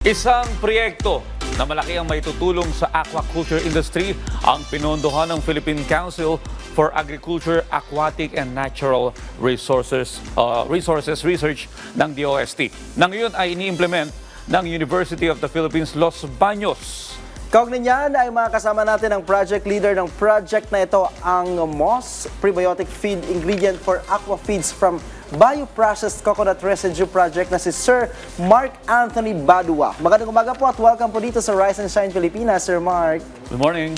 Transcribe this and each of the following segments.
Isang proyekto na malaki ang maitutulong sa aquaculture industry ang pinondohan ng Philippine Council for Agriculture, Aquatic and Natural Resources uh, Resources Research ng DOST. Na ngayon ay ini-implement ng University of the Philippines Los Baños. Kaugnay niyan ay makakasama natin ang project leader ng project na ito, ang MOS, Prebiotic Feed Ingredient for Aqua Feeds from Bioprocessed Coconut Residue Project na si Sir Mark Anthony Badua. Magandang umaga po at welcome po dito sa Rise and Shine Pilipinas, Sir Mark. Good morning.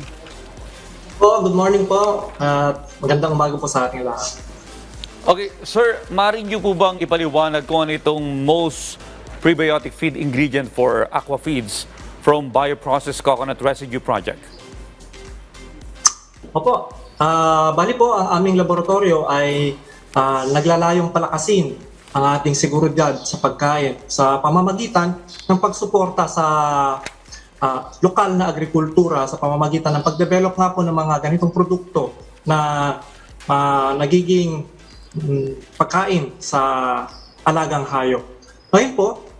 Po, good morning po. At magandang umaga po sa ating lahat. Okay, sir, maaari niyo po bang ipaliwanag kung ano itong most prebiotic feed ingredient for aqua feeds from Bioprocessed Coconut Residue Project? Opo, ah bali po ang aming laboratorio ay ah, naglalayong palakasin ang ating seguridad sa pagkain sa pamamagitan ng pagsuporta sa ah, lokal na agrikultura sa pamamagitan ng pagdevelop nga po ng mga ganitong produkto na ah, nagiging mm, pagkain sa alagang hayop. Ngayon po,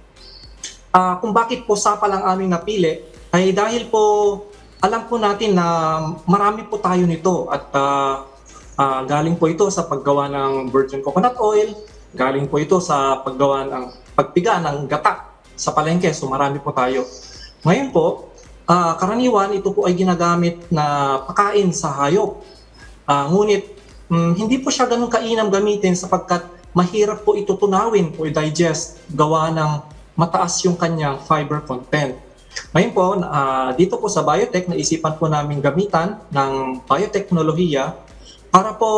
Ah, kung bakit po sapa lang aming napili ay dahil po alam po natin na marami po tayo nito at ah, ah, galing po ito sa paggawa ng virgin coconut oil, galing po ito sa paggawa ng pagpiga ng gata sa palengke. So marami po tayo. Ngayon po, ah, karaniwan ito po ay ginagamit na pakain sa hayop. Ah, ngunit mm, hindi po siya ganun kainam gamitin sapagkat mahirap po ito tunawin o i-digest gawa ng mataas yung kanyang fiber content. Ngayon po, ah, dito po sa biotech, naisipan po namin gamitan ng bioteknolohiya para po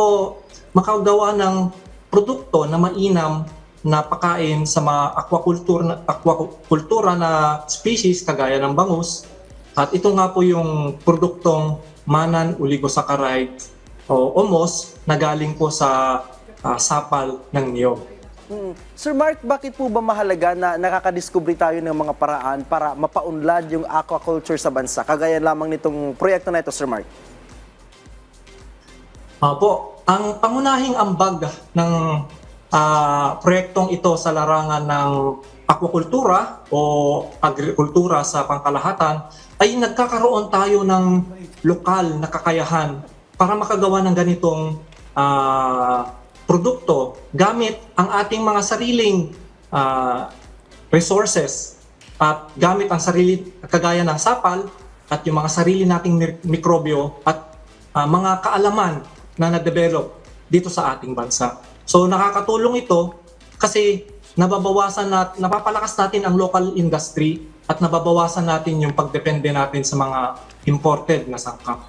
makagawa ng produkto na mainam na pakain sa mga aquaculture na, aquacultura na species kagaya ng bangus. At ito nga po yung produktong manan oligosaccharide o OMOS na galing po sa ah, sapal ng niyog. Hmm. Sir Mark, bakit po ba mahalaga na nakakadiskubre tayo ng mga paraan para mapaunlad yung aquaculture sa bansa? Kagaya lamang nitong proyekto na ito, Sir Mark. Opo, ang pangunahing ambag ng ah, proyektong ito sa larangan ng aquakultura o agrikultura sa pangkalahatan ay nagkakaroon tayo ng lokal na kakayahan para makagawa ng ganitong ah, produkto gamit ang ating mga sariling ah, resources at gamit ang sarili kagaya ng sapal at yung mga sarili nating mi- mikrobyo at ah, mga kaalaman na na-develop dito sa ating bansa. So nakakatulong ito kasi nababawasan nat napapalakas natin ang local industry at nababawasan natin yung pagdepende natin sa mga imported na sangkap.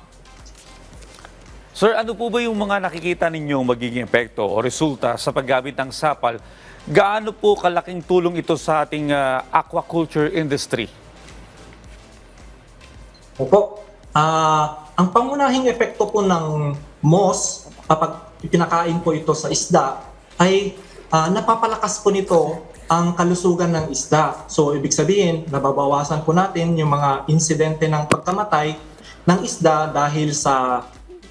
Sir, ano po ba yung mga nakikita ninyong magiging epekto o resulta sa paggamit ng sapal? Gaano po kalaking tulong ito sa ating ah, aquaculture industry? Opo. Ah, ang pangunahing epekto po ng moss kapag pinakain po ito sa isda ay ah, napapalakas po nito ang kalusugan ng isda. So ibig sabihin, nababawasan po natin yung mga insidente ng pagkamatay ng isda dahil sa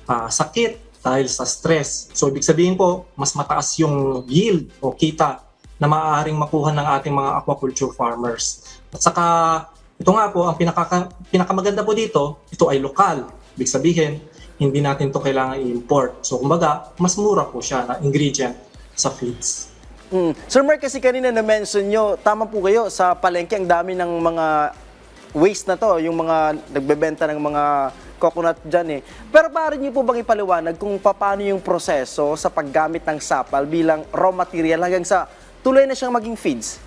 ah, sakit, dahil sa stress. So ibig sabihin po, mas mataas yung yield o kita na maaaring makuha ng ating mga aquaculture farmers. At saka ito nga po, ang pinaka, pinakamaganda po dito, ito ay lokal. Ibig sabihin, hindi natin to kailangan i-import. So kumbaga, mas mura po siya na ingredient sa feeds. Mm. Sir Mark, kasi kanina na-mention nyo, tama po kayo, sa palengke ang dami ng mga waste na to, yung mga nagbebenta ng mga coconut dyan eh. Pero pare niyo po bang ipaliwanag kung paano yung proseso sa paggamit ng sapal bilang raw material hanggang sa tuloy na siyang maging feeds?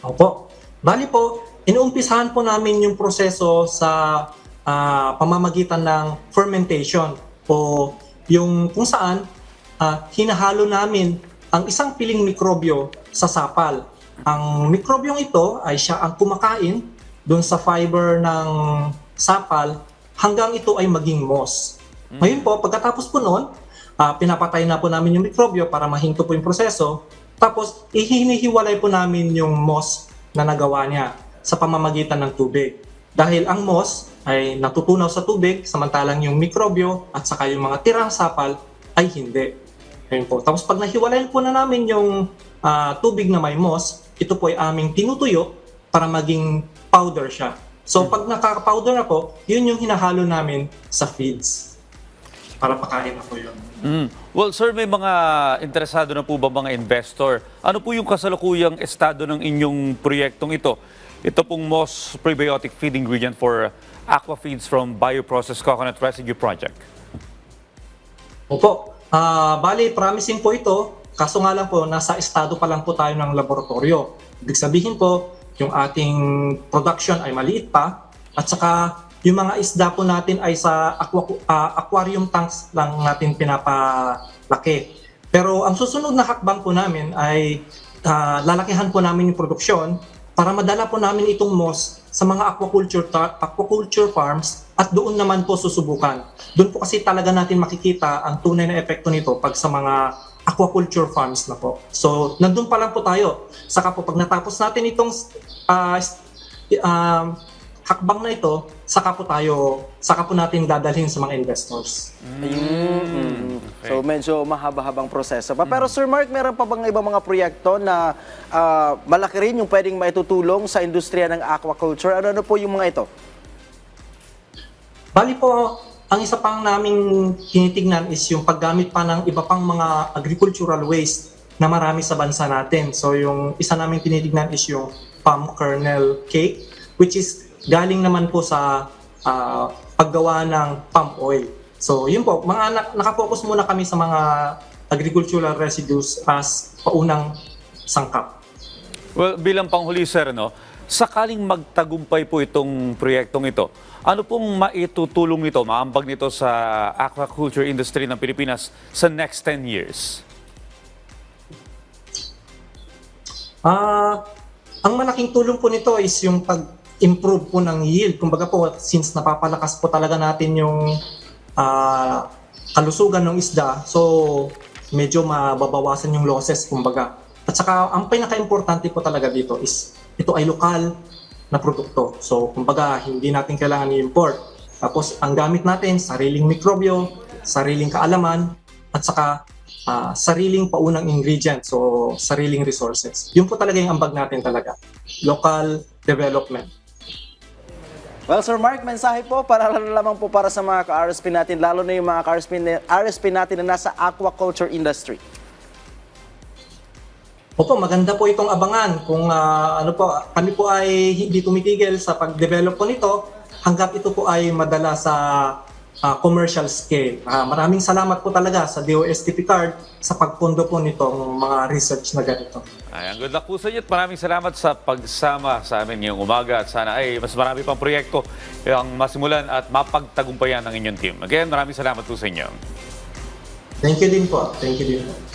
Opo. Bali po, inuumpisahan po namin yung proseso sa ah, pamamagitan ng fermentation o yung kung saan ah, hinahalo namin ang isang piling mikrobyo sa sapal. Ang mikrobyong ito ay siya ang kumakain doon sa fiber ng sapal hanggang ito ay maging moss. Ngayon po, pagkatapos po noon, ah, pinapatay na po namin yung mikrobyo para mahinto po yung proseso. Tapos, ihinihiwalay po namin yung moss na nagawa niya sa pamamagitan ng tubig. Dahil ang moss ay natutunaw sa tubig, samantalang yung mikrobyo at saka yung mga tirang sapal ay hindi. Ayun po. Tapos pag nahiwalayan po na namin yung ah, tubig na may moss, ito po ay aming tinutuyo para maging powder siya. So pag nakaka-powder ako, yun yung hinahalo namin sa feeds. Para pakain ako yun. Mm. Well, sir, may mga interesado na po ba mga investor? Ano po yung kasalukuyang estado ng inyong proyektong ito? Ito pong Moss Prebiotic Feed Ingredient for Aqua Feeds from Bioprocessed Coconut Residue Project. Opo. Ah, bali, promising po ito. Kaso nga lang po, nasa estado pa lang po tayo ng laboratorio. Ibig sabihin po, yung ating production ay maliit pa. At saka, yung mga isda po natin ay sa aqua- ah, aquarium tanks lang natin pinapalaki. Pero ang susunod na hakbang po namin ay ah, lalakihan po namin yung produksyon para madala po namin itong moss sa mga aquaculture aquaculture farms at doon naman po susubukan. Doon po kasi talaga natin makikita ang tunay na epekto nito pag sa mga aquaculture farms na po. So, nandun pa lang po tayo. Saka po pag natapos natin itong s- um, hakbang na ito, saka po tayo, saka po natin dadalhin sa mga investors. So medyo mahaba-habang proseso pa. Pero Sir Mark, meron pa bang ibang mga proyekto na ah, malaki rin yung pwedeng maitutulong sa industriya ng aquaculture? Ano-ano po yung mga ito? Bali po, ang isa pang naming tinitignan is yung paggamit pa ng iba pang mga agricultural waste na marami sa bansa natin. So yung isa namin tinitignan is yung palm kernel cake, which is galing naman po sa ah, paggawa ng palm oil. So yun po, mga na- nakafocus muna kami sa mga agricultural residues as paunang sangkap. Well, bilang panghuli, sir, no, sakaling magtagumpay po itong proyektong ito, ano pong maitutulong nito, maambag nito sa aquaculture industry ng Pilipinas sa next 10 years? Ah, ang malaking tulong po nito is yung pag-improve po ng yield. Kumbaga po, since napapalakas po talaga natin yung ah, kalusugan ng isda, so medyo mababawasan yung losses, kumbaga. At saka, ang pinaka-importante po talaga dito is ito ay lokal na produkto. So, kumbaga, hindi natin kailangan i-import. Tapos, ang gamit natin, sariling mikrobyo, sariling kaalaman, at saka ah, sariling paunang ingredient, so sariling resources. Yun po talaga yung ambag natin talaga. Local development. Well, Sir Mark, mensahe po para lalo lamang po para sa mga ka-RSP natin, lalo na yung mga ka-RSP RSP natin na nasa aquaculture industry. Opo, maganda po itong abangan kung ah, ano po, kami po ay hindi tumitigil sa pag-develop po nito hanggat ito po ay madala sa ah, commercial scale. Ah, maraming salamat po talaga sa DOSTP card sa pagpondo po nitong mga research na ganito. Ayan, good luck po sa inyo at maraming salamat sa pagsama sa amin ngayong umaga at sana ay mas marami pang proyekto ang masimulan at mapagtagumpayan ng inyong team. Again, maraming salamat po sa inyo. Thank you din po. Thank you din po.